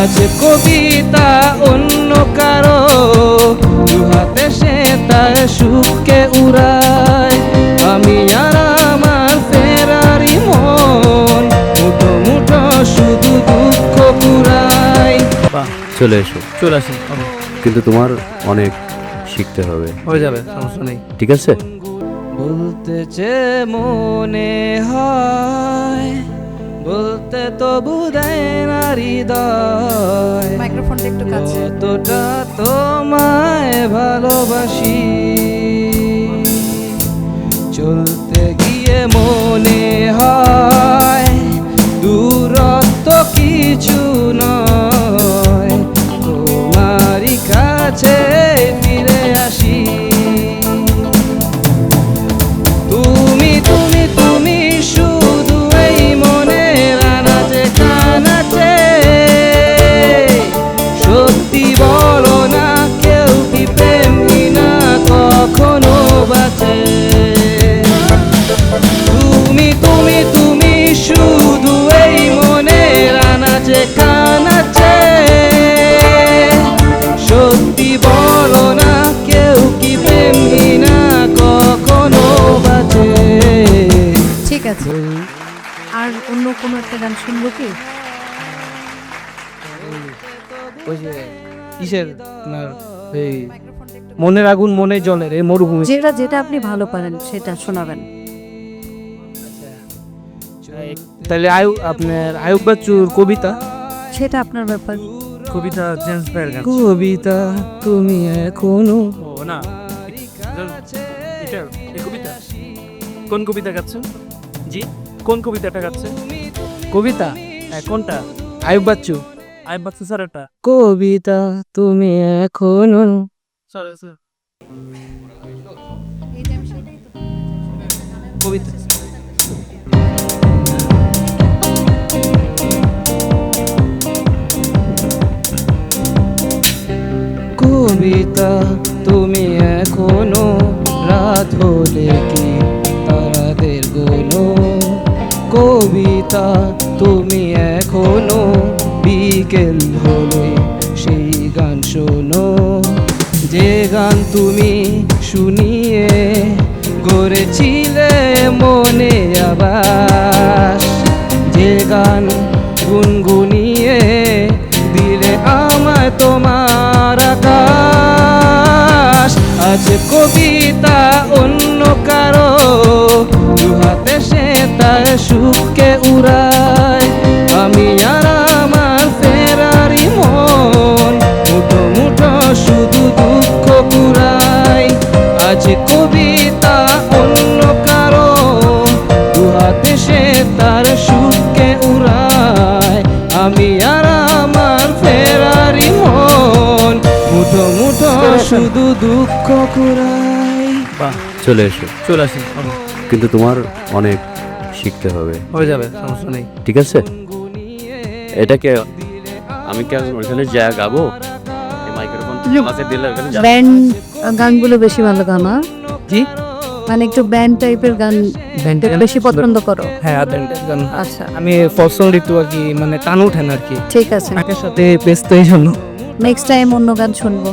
আজ কবিতা অন্য কারও। দুহাতে সে তার সুখকে উড়ায়। আমি আর আমার ফেরারি মন মুঠো মুঠো শুধু দুঃখ পুরাই চলে এসো। চলে আসুন কিন্তু তোমার অনেক শিখতে হবে। হয়ে যাবে সমস্যা নেই। ঠিক আছে? বলতে মনে হয় বলতে তো দেয় না হৃদয়। মাইক্রোফোনটা একটু কাছে। কতটা তোমায় ভালোবাসি চলতে সত্যি বলো না, কেউ কি প্রেম না কখনো বাঁচে? তুমি তুমি তুমি শুধু এই মনের আনাচে, কানাচে। সত্যি বলো না, কেউ কি প্রেম না কখনো বাঁচে? ঠিক আছে। আর অন্য কোনো একটা গান শুনব কি? ওই যে কিসের আপনার এই মনের আগুন মনে জলের এই মরুভূমি। যেটা যেটা আপনি ভালো পারেন সেটা শোনাবেন। তাহলে আয়ু আপনার আয়ুব বাচ্চুর কবিতা? সেটা আপনার ব্যাপার। কবিতা জেমস ভাইয়ের গান। কবিতা তুমি এখনও ও না এটা এই কবিতা। কোন কবিতা গাচ্ছেন জি কোন কবিতাটা গাচ্ছেন কবিতা? হ্যাঁ কোনটা? আয়ুব বাচ্চু। বাচ্চা স্যার এটা। কবিতা তুমি এখনও স্যার স্যার। কবিতা। কবিতা তুমি এখনও রাত হলে কি তারাদের গোনো কবিতা তুমি এখনও বিকেল হলে, সেই গান শোনো। যে গান তুমি শুনিয়ে গড়েছিলে মনে আবার যে গান গুনগুনিয়ে দিলে আমায় তোমার আকাশ। আজ কবিতা কবিতা অন্য কারও। দুহাতে সে তার সুখকে উড়ায়। আমি আর আমার ফেরারি মন। মুঠো মুঠো শুধু দুঃখ কুড়াই বাহ। চলে এসো চলে আবার। কিন্তু তোমার অনেক শিখতে হবে। হয়ে যাবে সমস্যা নেই। ঠিক আছে? এটাকে আমি কি ওখানে যা গাবো? মাইক্রোফোন দিলে ওখানে ব্যান্ড গানগুলো বেশি ভালো গান আর জি। মানে একটু ব্যান্ড টাইপের গান ব্যান্ড বেশি পছন্দ করো। হ্যাঁ আধেন্টের গান। আচ্ছা। আমি ফসল ঋতু আর কি মানে টান উঠেন আর কি। ঠিক আছে। আগের সাথে ব্যস্ত এই জন্য। নেক্সট টাইম অন্য গান শুনব।